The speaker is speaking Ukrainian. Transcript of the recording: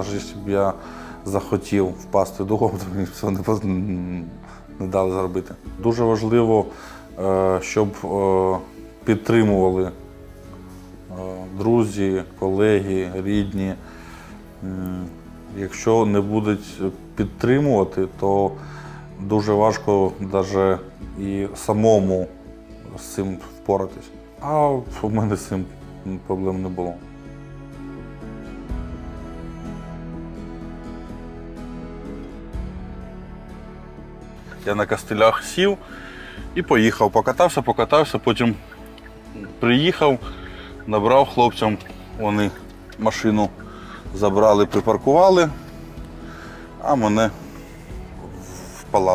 навіть якщо б я захотів впасти духом, то мені цього не, не дали зробити. Дуже важливо, е, щоб е, підтримували е, друзі, колеги, рідні. Якщо не будуть підтримувати, то дуже важко навіть і самому з цим впоратись. А у мене з цим проблем не було. Я на костилях сів і поїхав. Покатався, покатався, потім приїхав, набрав хлопцям, вони машину забрали, припаркували, а мене в палатку.